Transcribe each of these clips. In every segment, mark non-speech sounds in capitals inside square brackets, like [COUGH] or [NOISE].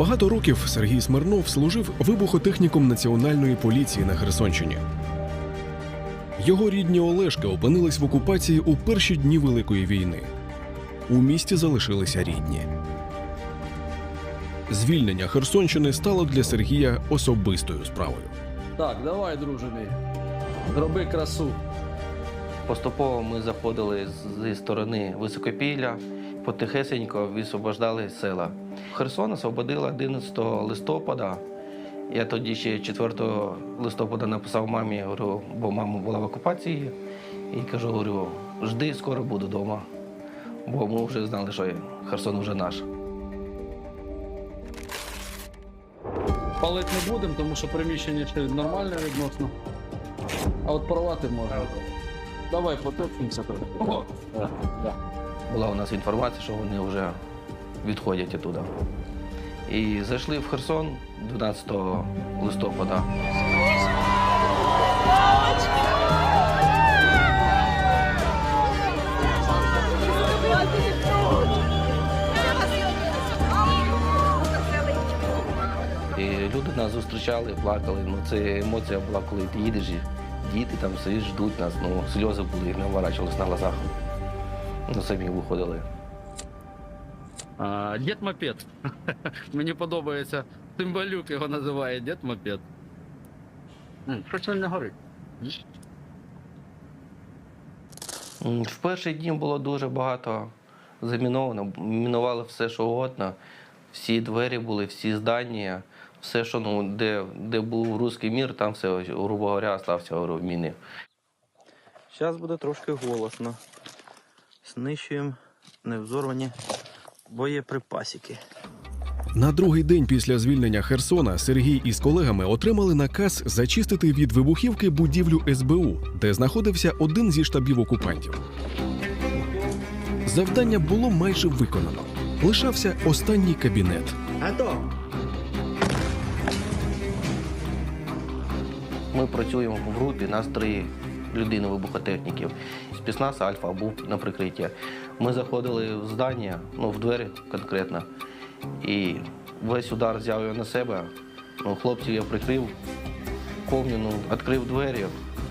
Багато років Сергій Смирнов служив вибухотехніком Національної поліції на Херсонщині. Його рідні Олешки опинились в окупації у перші дні Великої війни. У місті залишилися рідні. Звільнення Херсонщини стало для Сергія особистою справою. Так, давай, друже мій. Зроби красу. Поступово ми заходили зі сторони Високопілля, потихесенько висвобождали села. Херсон освободили 11 листопада. Я тоді ще 4 листопада написав мамі, говорю, бо мама була в окупації. І кажу, говорю, жди, скоро буду вдома. Бо ми вже знали, що Херсон вже наш. Палити не будемо, тому що приміщення ще нормальне відносно. А от порвати можна. Давай потопимося трохи. Була у нас інформація, що вони вже відходять оттуда. І зайшли в Херсон 12 листопада. І люди нас зустрічали, плакали. Ну, це емоція була, коли ти їдеш, діти там всі ждуть нас. Ну, сльози були, не наворачувалися на глазах. Ну, самі виходили. Дід мопед. [LAUGHS] Мені подобається. Цимбалюк його називає дід мопед. Щось він не горить. В перші дні було дуже багато заміновано. Мінували все, що угодно. Всі двері були, всі здання, все, що ну, де, де був руський мір, там все, грубо говоря, стався в міни. Зараз буде трошки голосно. Знищуємо невзорвані боєприпасики. На другий день після звільнення Херсона Сергій із колегами отримали наказ зачистити від вибухівки будівлю СБУ, де знаходився один зі штабів окупантів. Завдання було майже виконано. Лишався останній кабінет. Ми працюємо в групі, нас три людини вибухотехніків. Спецназ Альфа був на прикритті. Ми заходили в здання, ну в двері конкретно. І весь удар взяв його на себе. Ну, хлопців я прикрив, повню, ну, відкрив двері,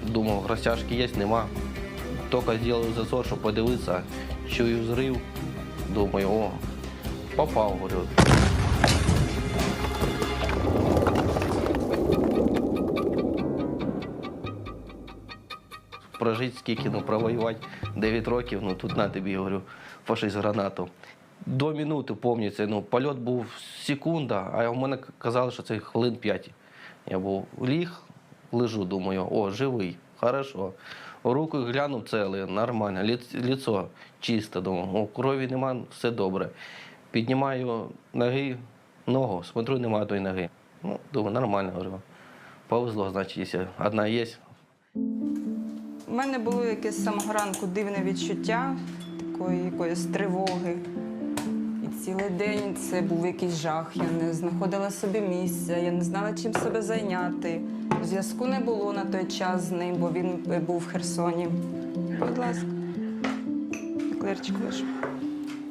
думав, розтяжки є, нема. Тільки зробив засор, щоб подивитися, чую зрив. Думаю, о, попав, говорю. Прожити скільки, ну провоювати 9 років, ну тут на тобі, говорю, фашист гранату. До минути пам'ятається, ну, польот був секунда, а в мене казали, що це хвилин 5. Я був ліг, лежу, думаю, о, живий, хорошо. Руку глянув ціле, нормально, ліц, ліцо чисте, думаю, о, крові нема, все добре. Піднімаю ноги, ногу, смотрю, немає тої ноги. Ну, думаю, нормально, говорю. Повезло, значить, якщо одна є, У мене було якесь з самого ранку дивне відчуття такої якоїсь тривоги. І цілий день це був якийсь жах. Я не знаходила собі місця, я не знала, чим себе зайняти. Зв'язку не було на той час з ним, бо він е, був в Херсоні. Будь ласка, Клерчик ваш,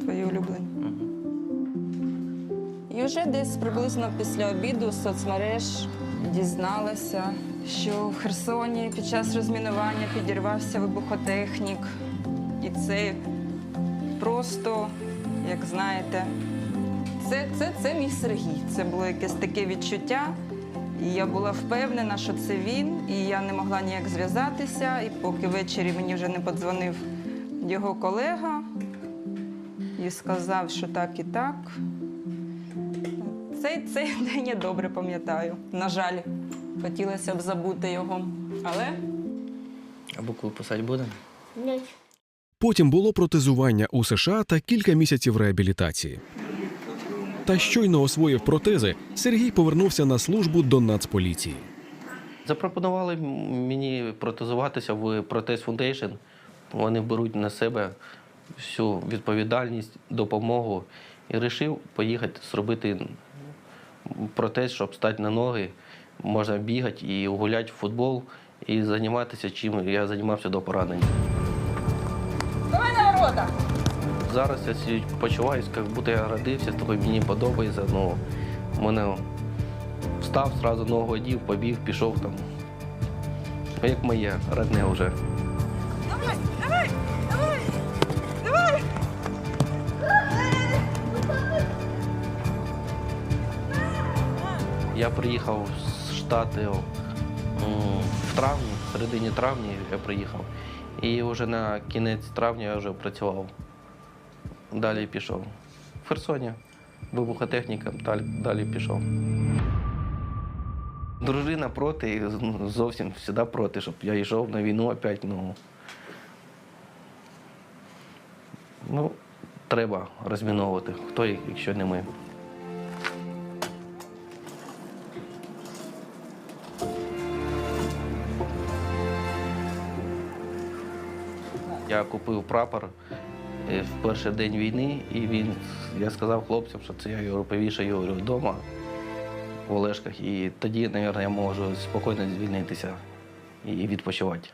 твої улюблені. І вже десь приблизно після обіду з соцмереж дізналася, що в Херсоні під час розмінування підірвався вибухотехнік. І це просто, як знаєте, це, це, це мій Сергій. Це було якесь таке відчуття. І я була впевнена, що це він, і я не могла ніяк зв'язатися. І поки ввечері мені вже не подзвонив його колега і сказав, що так і так. Цей, цей [LAUGHS] день я добре пам'ятаю. На жаль, хотілося б забути його. Але а букву писати будемо? Потім було протезування у США та кілька місяців реабілітації. Та щойно освоїв протези, Сергій повернувся на службу до Нацполіції. Запропонували мені протезуватися в Протез Foundation. Вони беруть на себе всю відповідальність, допомогу. І вирішив поїхати зробити протез, щоб стати на ноги. Можна бігати і гуляти в футбол, і займатися чим я займався до поранення. Зараз я почуваюся, як будто я родився, тобі мені подобається. Ну, мене встав, зразу ногу одів, побіг, пішов там. Як моє, родне вже. Я приїхав з Штатів в травні, в середині травня я приїхав. І вже на кінець травня я вже працював. Далі пішов. В Херсоні, вибухотехніком, далі, далі пішов. Дружина проти, ну, зовсім завжди проти, щоб я йшов на війну опять. Ну, ну треба розміновувати. Хто, якщо не ми. Я купив прапор е, в перший день війни, і він, я сказав хлопцям, що це я його повішаю говорю, вдома в Олешках. І тоді, мабуть, я можу спокійно звільнитися і відпочивати.